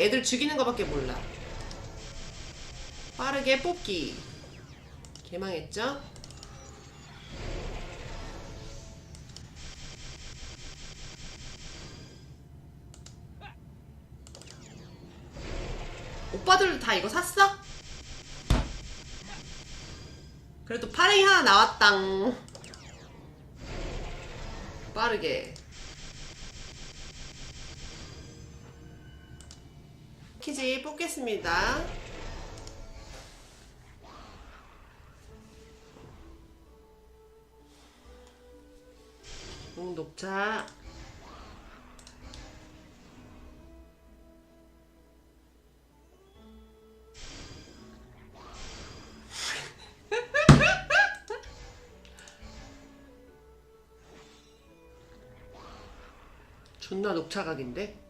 애들 죽이는 거밖에 몰라. 빠르게 뽑기. 개망했죠? 오빠들 다 이거 샀어? 그래도 파랭이 하나 나왔당. 빠르게. 키지 뽑겠습니다. 응, 녹차. 존나 녹차 각인데?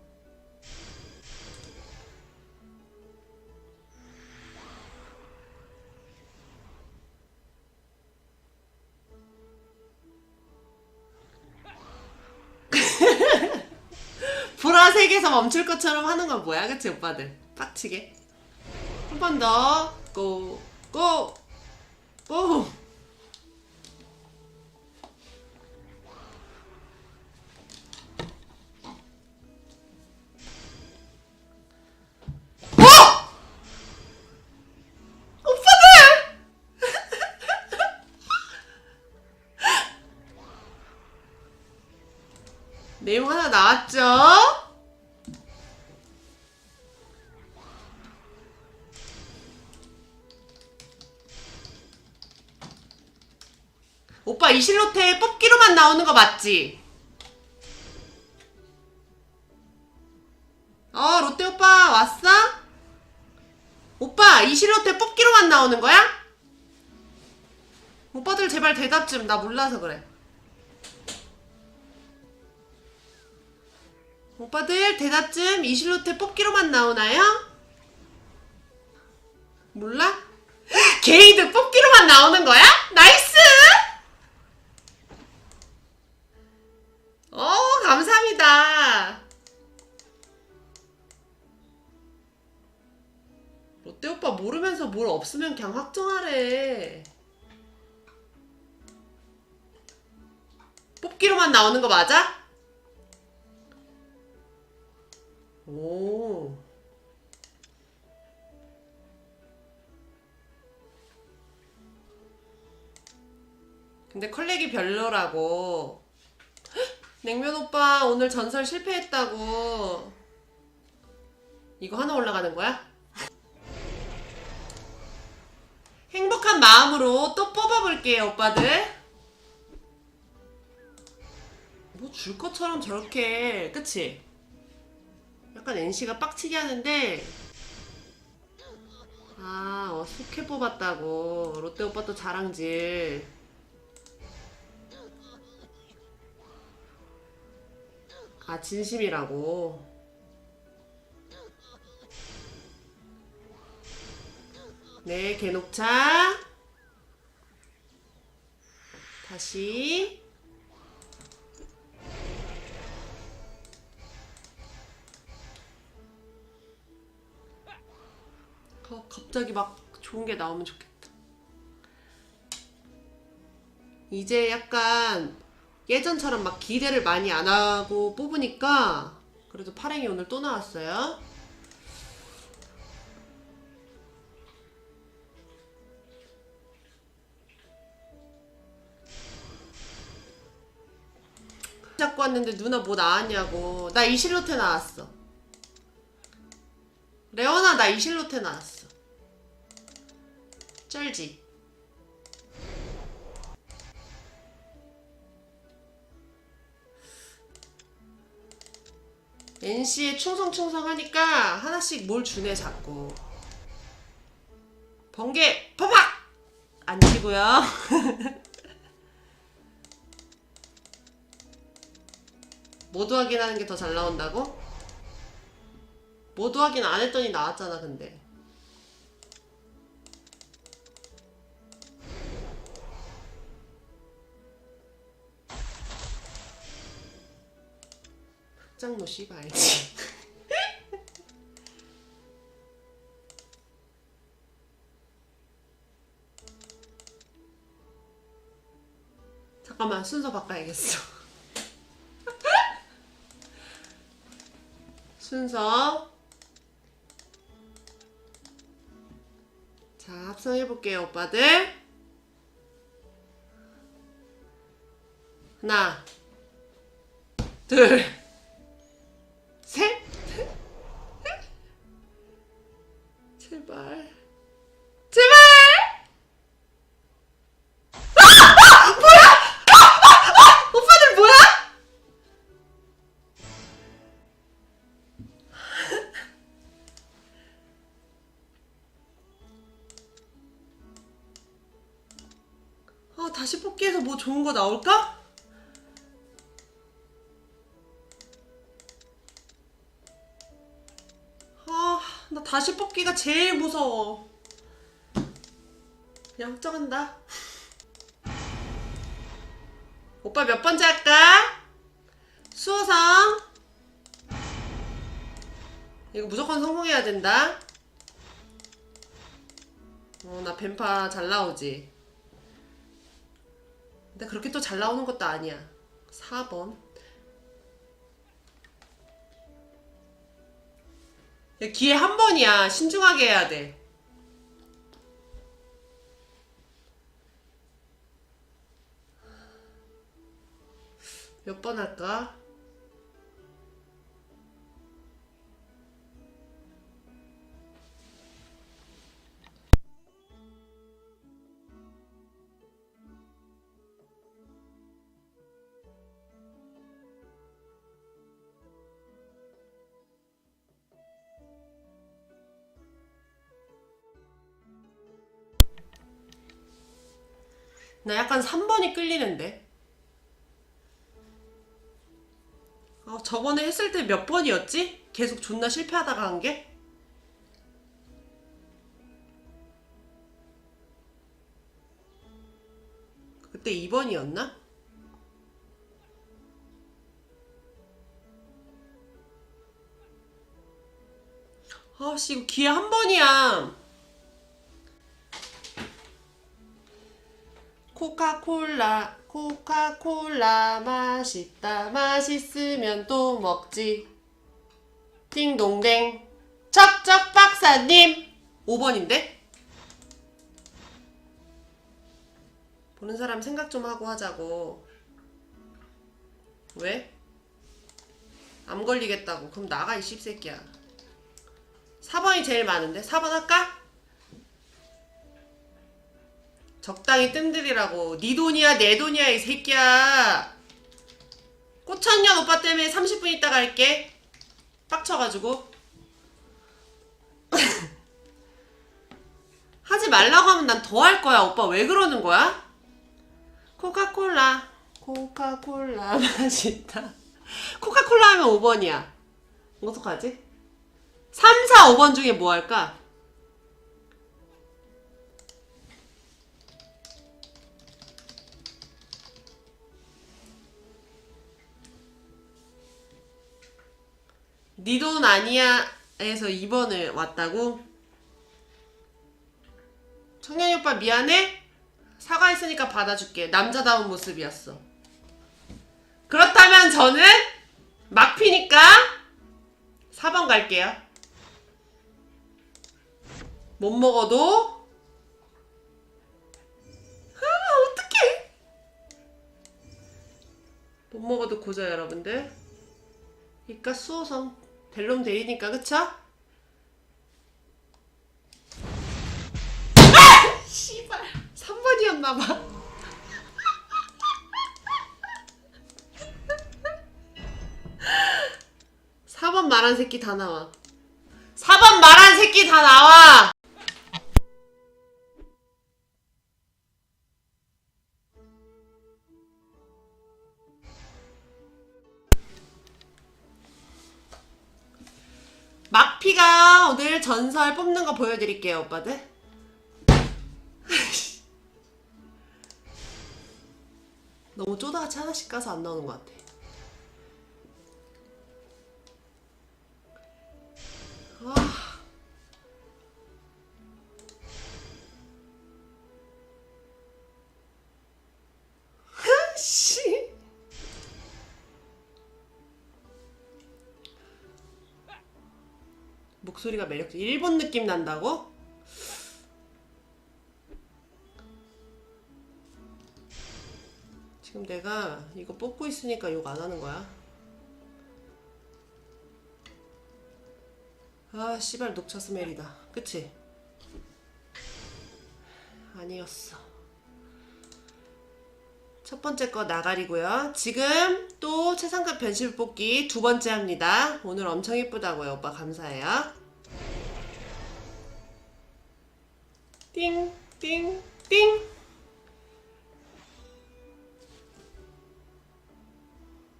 보라색에서 멈출 것처럼 하는 건 뭐야, 그치 오빠들? 빡치게. 한 번 더. 고, 고, 고. 어! 내용 하나 나왔죠? 오빠 이 실로테 뽑기로만 나오는 거 맞지? 어 롯데 오빠 왔어? 오빠 이 실로테 뽑기로만 나오는 거야? 오빠들 제발 대답 좀 나 몰라서 그래 오빠들 대답 좀 이 실로테 뽑기로만 나오나요? 몰라? 게이드 뽑기로만 나오는 거야? 없으면 그냥 확정하래 뽑기로만 나오는 거 맞아? 오. 근데 컬렉이 별로라고. 헉! 냉면 오빠 오늘 전설 실패했다고. 이거 하나 올라가는 거야? 행복한 마음으로 또 뽑아볼게요, 오빠들. 뭐 줄 것처럼 저렇게, 그치? 약간 NC가 빡치게 하는데 아, 어, 숙회 뽑았다고 롯데 오빠 또 자랑질 아 진심이라고 네 개녹차 다시 어, 갑자기 막 좋은 게 나오면 좋겠다. 이제 약간 예전처럼 막 기대를 많이 안 하고 뽑으니까 그래도 파랭이 오늘 또 나왔어요. 왔는데 누나 뭐 나왔냐고. 나 이실로테 나왔어. 레오나 나 이실로테 나왔어. 쩔지? NC에 충성충성 하니까 하나씩 뭘 주네 자꾸. 번개 파박! 안 치고요. 모두 확인하는 게 더 잘 나온다고? 모두 확인 안 했더니 나왔잖아 근데. 흑장로 씨가 알지 잠깐만 순서 바꿔야겠어. 순서. 자, 합성해 볼게요, 오빠들. 하나, 둘, 뽑기해서 뭐 좋은 거 나올까? 아, 나 다시 뽑기가 제일 무서워. 그냥 확정한다. 오빠 몇 번째 할까? 수호성. 이거 무조건 성공해야 된다. 어, 나 뱀파 잘 나오지. 근데 그렇게 또 잘 나오는 것도 아니야. 4번. 야, 기회 한 번이야. 신중하게 해야 돼. 몇 번 할까? 나 약간 3번이 끌리는데. 아, 저번에 했을 때 몇 번이었지? 계속 존나 실패하다가 한 게? 그때 2번이었나? 아씨 이거 기회 한 번이야. 코카콜라 코카콜라 맛있다. 맛있으면 또 먹지. 띵동댕. 척척 박사님. 5번인데? 보는 사람 생각 좀 하고 하자고. 왜? 암 걸리겠다고. 그럼 나가 이 씹새끼야. 4번이 제일 많은데? 4번 할까? 적당히 뜸들이라고. 네 돈이야 내 돈이야 이 새끼야. 꽃천년 오빠 때문에 30분 있다가 할게. 빡쳐가지고. 하지 말라고 하면 난 더 할 거야. 오빠 왜 그러는 거야? 코카콜라. 코카콜라 맛있다. 코카콜라 하면 5번이야. 어떡하지? 3, 4, 5번 중에 뭐 할까? 네돈 아니야 에서 2번을 왔다고? 청년이 오빠 미안해? 사과했으니까 받아줄게. 남자다운 모습이었어. 그렇다면 저는 막피니까 4번 갈게요. 못 먹어도 아 어떡해 못 먹어도 고자 여러분들 그러니까 수호성 델롬 데이니까 그쵸? 아! 씨발 3번이었나봐 4번 말한 새끼 다 나와 4번 말한 새끼 다 나와 막피가 오늘 전설 뽑는 거 보여드릴게요, 오빠들. 너무 쪼다같이 하나씩 까서 안 나오는 것 같아. 아. 목소리가 매력적. 일본 느낌 난다고? 지금 내가 이거 뽑고 있으니까 욕 안 하는 거야. 아, 씨발 녹차 스멜이다. 그치? 아니었어. 첫 번째 거 나가리고요. 지금 또 최상급 변실 뽑기 두 번째 합니다. 오늘 엄청 예쁘다고요. 오빠 감사해요. 띵, 띵, 띵.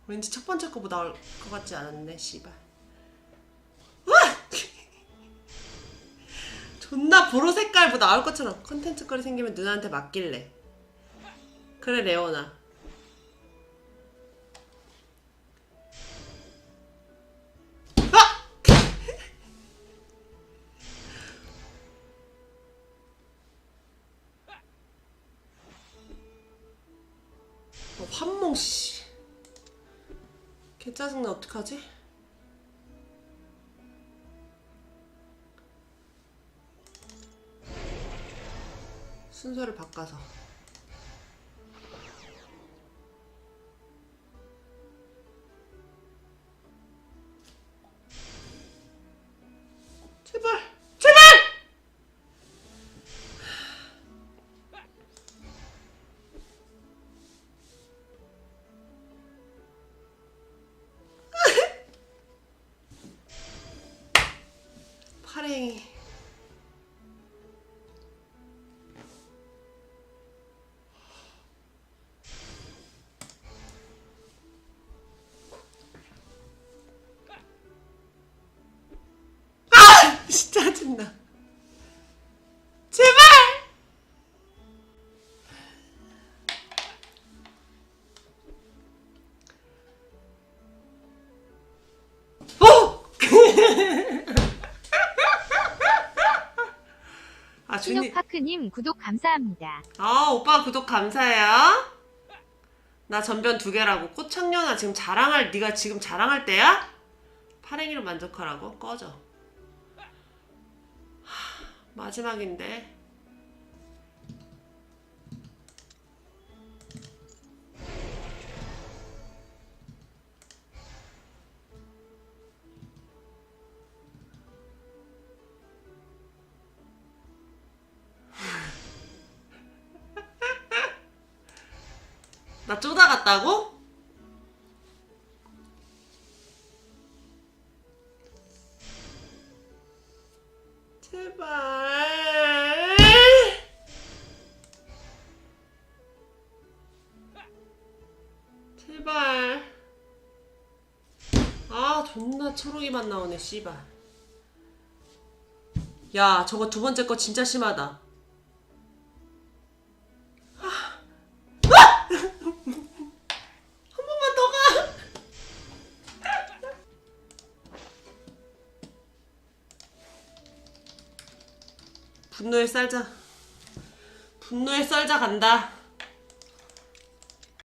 왠지 첫 번째 거보다 나올 것 같지 않았네, 씨발. 존나 보로 색깔 뭐 나올 것처럼 컨텐츠 거리 생기면 누나한테 맡길래. 그래 레오나 어, 환몽 씨. 개 짜증나 어떡하지? 순서를 바꿔서 제발 짜 짜증나 제발 어! 아, 준이. 신용파크님 구독 감사합니다. 아, 오빠 구독 감사해요. 나 전변 두 개라고. 꽃청년아, 지금 자랑할, 네가 지금 자랑할 때야? 파랭이로 만족하라고? 꺼져. 하, 마지막인데. 나 쪼다 갔다고? 존나 초록이만 나오네, 씨발. 야, 저거 두 번째 거 진짜 심하다. 한 번만 더 가. 분노의 쌀자. 분노의 쌀자 간다.